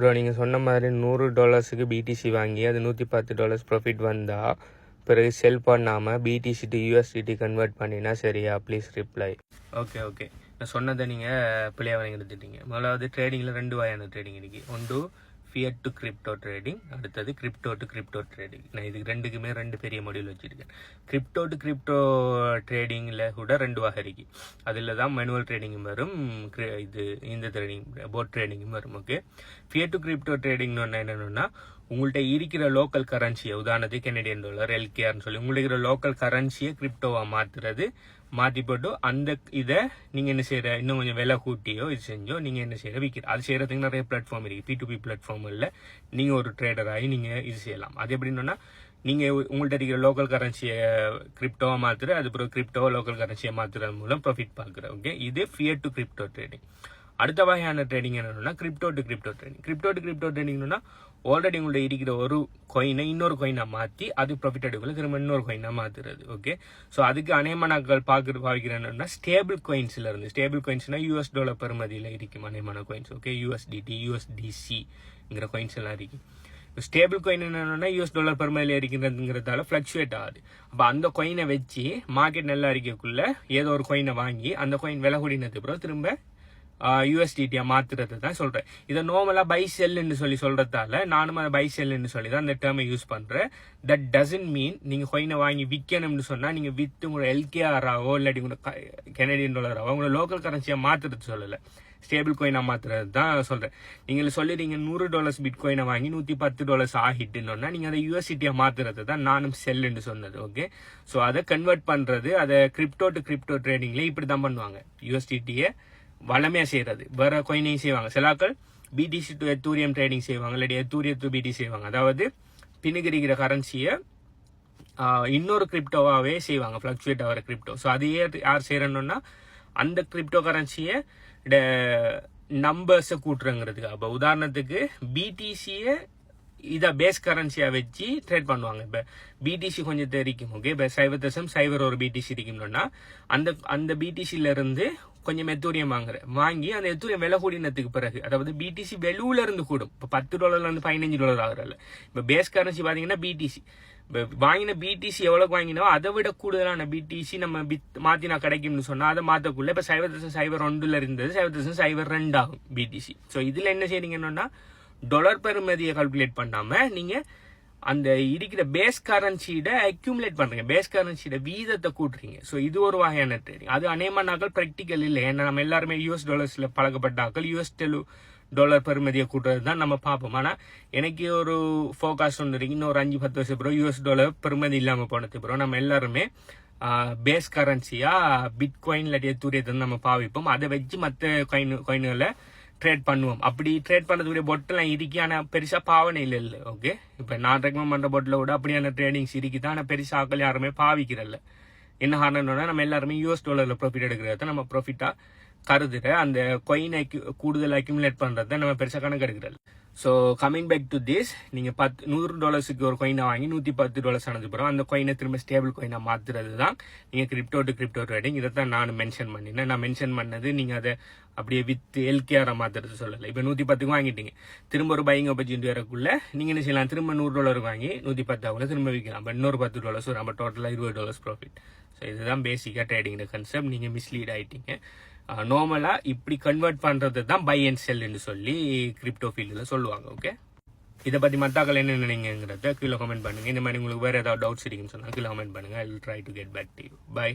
Bro நீங்கள் சொன்ன மாதிரி நூறு டாலர்ஸுக்கு பிடிசி வாங்கி அது நூற்றி பத்து டாலர்ஸ் ப்ராஃபிட் வந்தால் பிறகு செல் பண்ணாமல் பிடிசி டு யூஎஸ்டிடி கன்வெர்ட் பண்ணினா சரியா? ப்ளீஸ் ரிப்ளை ஓகே ஓகே நான் சொன்னதை நீங்கள் பிள்ளையாக வாங்கி எடுத்துட்டீங்க முதலாவது ட்ரேடிங்கில் ரெண்டு வகையான ட்ரேடிங் இருக்குது ஒன்று ஃபியட் டு கிரிப்டோ ட்ரேடிங் அடுத்தது கிரிப்டோ டு கிரிப்டோ ட்ரேடிங் நான் இதுக்கு ரெண்டுக்குமே ரெண்டு பெரிய மாடியூல் வச்சுருக்கேன். கிரிப்டோ டு கிரிப்டோ ட்ரேடிங்கில் கூட ரெண்டு வகை இருக்கு. அதில் தான் மேனுவல் ட்ரேடிங்கும் வரும். இது இந்த ட்ரேடிங் போட் ட்ரேடிங்கும் வரும். ஓகே ஃபியட் டு கிரிப்டோ ட்ரேடிங்னு ஒன்று என்னென்னா உங்கள்கிட்ட இருக்கிற லோக்கல் கரன்சியை உதாரணத்துக்கு கெனடியன் டாலர் எல்கேஆர்னு சொல்லி உங்களுக்கு இருக்கிற லோக்கல் கரன்சியை கிரிப்டோவாக மாற்றுறது மாற்றி போட்டு அந்த இதை நீங்கள் என்ன செய்கிற இன்னும் கொஞ்சம் விலை கூட்டியோ இது செஞ்சோ நீங்கள் என்ன செய்கிற விற்கிற அது செய்கிறதுக்கு நிறைய பிளாட்ஃபார்ம் இருக்குது பி டு பி பிளாட்ஃபார்மில் நீங்கள் ஒரு ட்ரேடராகி நீங்கள் இது செய்யலாம். அது எப்படின்னா நீங்கள் உங்கள்கிட்ட இருக்கிற லோக்கல் கரன்சியை கிரிப்டோவாக மாற்றுற அது பிறகு கிரிப்டோ லோக்கல் கரன்சியை மாற்றுறது மூலம் ப்ராஃபிட் பார்க்குற ஓகே இது ஃபியர் டு கிரிப்டோ ட்ரேடிங் அடுத்த வகையான ட்ரேடிங் என்னன்னா crypto to crypto trading crypto to crypto ட்ரேடிங்னா already உங்கள்ட்ட இருக்கிற ஒரு கொயினை இன்னொரு கொயினை மாற்றி அது ப்ராஃபிட் எடுக்கல திரும்ப இன்னொரு கொயினாக மாற்றுறது ஓகே ஸோ அதுக்கு அனைமனாக்கள் பார்க்குறது பார்க்கிறேன்னா ஸ்டேபிள் கொயின்ஸில் இருந்து ஸ்டேபிள் கொயின்ஸ்னால் யூஎஸ் டாலர் பெறுமதியில் இருக்கும் அனைமான கொயின்ஸ் ஓகே யூஎஸ்டிடி யூஎஸ்டிசிங்கிற கோயின்ஸ் எல்லாம் இருக்கு ஸ்டேபிள் கொயின் என்னன்னா யூஎஸ் டாலர் பெருமையில் இருக்கிறதுங்கிறதால ஃப்ளக்சுவேட் ஆகுது. அப்போ அந்த கொயினை வச்சு மார்க்கெட் நல்லா இருக்கக்குள்ள ஏதோ ஒரு கொயினை வாங்கி அந்த கொயின் விலை கூடினதுக்கு அப்புறம் திரும்ப யூஎஸ்டிடியா மாற்றுறது தான் சொல்கிறேன் இதை நார்மலாக பை செல்லுன்னு சொல்லி சொல்கிறதால நானும் அதை பை செல்லுன்னு சொல்லி தான் அந்த டேர்மை யூஸ் பண்ணுறேன் தட் டசன்ட் மீன் நீங்கள் கொயினை வாங்கி விற்கணும்னு சொன்னால் நீங்கள் விற்று உங்களோட எல்கேஆராவோ இல்லாட்டி உங்களோட கெனடியன் டாலராவோ உங்களோட லோக்கல் கரன்சியாக மாற்றுறது சொல்லலை. ஸ்டேபிள் கோயினாக மாற்றுறது தான் சொல்கிறேன் நீங்கள் சொல்லிடுறீங்க நூறு டாலர்ஸ் பிட் கோயினை வாங்கி நூற்றி பத்து டாலர்ஸ் சொன்னால் நீங்கள் அதை யூஎஸ்சிட்டியா மாற்றுறது தான் நானும் செல்லுன்னு சொன்னது ஓகே ஸோ அதை கன்வெர்ட் பண்ணுறது அதை கிரிப்டோ டு கிரிப்டோ ட்ரேடிங்ல இப்படி தான் பண்ணுவாங்க. யூஎஸ்டிடியை வளமையா செய்யறது வேற கொயினையும் செய்வாங்க. சிலாக்கள் பிடிசி டு எத்தூரியம் ட்ரேடிங் செய்வாங்க. இல்லாட்டி எத்தூரியம் டு பிடி செய்வாங்க. அதாவது பின்னுகிரிக்கிற கரன்சியை இன்னொரு கிரிப்டோவாகவே செய்வாங்க. ஃப்ளக்சுவேட் ஆகிற கிரிப்டோ ஸோ அதையே யார் செய்யறணும்னா அந்த கிரிப்டோ கரன்சியை நம்பர்ஸை கூட்டுறங்கிறதுக்கு அப்போ உதாரணத்துக்கு பிடிசியை இதை பேஸ் கரன்சியாக வச்சு ட்ரேட் பண்ணுவாங்க. இப்போ பிடிசி கொஞ்சம் தெரிக்கும் ஓகே இப்போ சைவர் தசம் சைவர் ஒரு பிடிசி இருக்கும்னா அந்த அந்த பிடிசில இருந்து கொஞ்சம் எத்தூரியம் வாங்குற வாங்கி அந்த எத்தூரியம் விலை கூடினத்துக்கு பிறகு அதாவது பிடிசி வெளியூல இருந்து கூடும். இப்போ பத்து டாலர்லேருந்து பதினஞ்சு டாலர் ஆகுறல இப்போ பேஸ் கரன்சி பார்த்தீங்கன்னா பிடிசி இப்போ வாங்கின பிடிசி எவ்வளோக்கு வாங்கினோ அதை விட கூடுதலான பிடிசி நம்ம பித் மாற்றினா கிடைக்கும்னு சொன்னால் அதை மாற்றக்குள்ள இப்போ சைவர் தசம் சைவர் ஒன்றில் இருந்தது சைவர் தசம் சைவர் ரெண்டு ஆகும் பிடிசி ஸோ இதில் என்ன செய்றீங்கன்னா டொலர் பெறுமதியை கால்குலேட் பண்ணாமல் நீங்கள் அந்த இருக்கிற பேஸ் கரன்சியோட அக்யூமுலேட் பண்ணுறீங்க பேஸ் கரன்சியோட வீதத்தை கூட்டுறீங்க. ஸோ இது ஒரு வகையான ட்ரேடிங் அது அநேகமானாக்கள் ப்ராக்டிக்கல் இல்லை. ஏன்னா நம்ம எல்லாருமே யூஎஸ் டாலர்ஸில் பழக்கப்பட்டாக்கள். யூஎஸ் டெலு டாலர் பெறுமதியை கூட்டுறது தான் நம்ம பார்ப்போம். ஆனால் எனக்கு ஒரு ஃபோக்கஸ் ஒன்று இருக்கு. இன்னொரு அஞ்சு பத்து வருஷம் பிறகு யூஎஸ் டாலர் பெறுமதி இல்லாமல் போனது பிறகு நம்ம எல்லாருமே பேஸ் கரன்சியாக பிட் காயின் இல்லாட்டிய தூரியத்தை நம்ம பாவிப்போம். அதை வச்சு மற்ற காயின் காயின்களை ட்ரேட் பண்ணுவோம். அப்படி ட்ரேட் பண்ணுறதுக்குரிய பொட்டெல்லாம் இருக்கு ஆனால் பெருசாக பாவனை இல்லை இல்லை ஓகே இப்போ நான் ரெக்கமெண்ட் பண்ணுற பொட்டில் கூட அப்படியான ட்ரேடிங்ஸ் இருக்குது ஆனால் பெருசாக ஆக்கள் யாருமே பாவிக்கிறல்ல என்ன காரணம்னா நம்ம எல்லாருமே யூஎஸ் டாலரில் ப்ராஃபிட் எடுக்கிறத நம்ம ப்ராஃபிட்டாக கருதுற அந்த கொயினை கூடுதல் அக்யூமுலேட் பண்ணுறத நம்ம பெருசாக கணக்கு எடுக்கிறது so coming back to this நீங்கள் பத்து நூறு டாலர்ஸுக்கு ஒரு கொயினை வாங்கி நூற்றி பத்து டாலர்ஸ் போகிறோம் அந்த கொயினை திரும்ப ஸ்டேபிள் கொயினாக மாற்றுறது தான் நீங்கள் கிரிப்டோ டு கிரிப்டோ ட்ரேடிங் இதை தான் நான் மென்ஷன் பண்ணினேன். நான் மென்ஷன் பண்ணது நீங்கள் அதை அப்படியே வித் எல்கேஆரை மாற்றுறது சொல்லலை. இப்போ நூற்றி பத்துக்கு வாங்கிட்டீங்க. திரும்ப ஒரு பையிங் ஆப்பர்ச்சுனிட்டி வரக்குள்ளே நீங்கள் என்ன செய்யலாம்? திரும்ப நூறு டாலருக்கு வாங்கி நூற்றி பத்து ஆகுல திரும்ப விற்கலாம் இன்னொரு பத்து டாலர்ஸ் நம்ம டோட்டலாக இருபது டாலர்ஸ் ப்ராஃபிட் ஸோ இதுதான் பேசிக்காக ட்ரேடிங்கிற கன்செப்ட் நீங்கள் மிஸ்லீட் ஆகிட்டீங்க நார்மலாக இப்படி கன்வெர்ட் பண்ணுறது தான் பை அண்ட் செல்லுன்னு சொல்லி கிரிப்டோ ஃபீல்டில் சொல்லுவாங்க ஓகே இதை பற்றி மத்தாக்கள் என்ன நினைங்கிறத கீழே கமெண்ட் பண்ணுங்க. இந்த மாதிரி உங்களுக்கு வேறு ஏதாவது டவுட்ஸ் இருக்குன்னு சொன்னால் கீழே கமெண்ட் பண்ணுங்க. I try to get back to you bye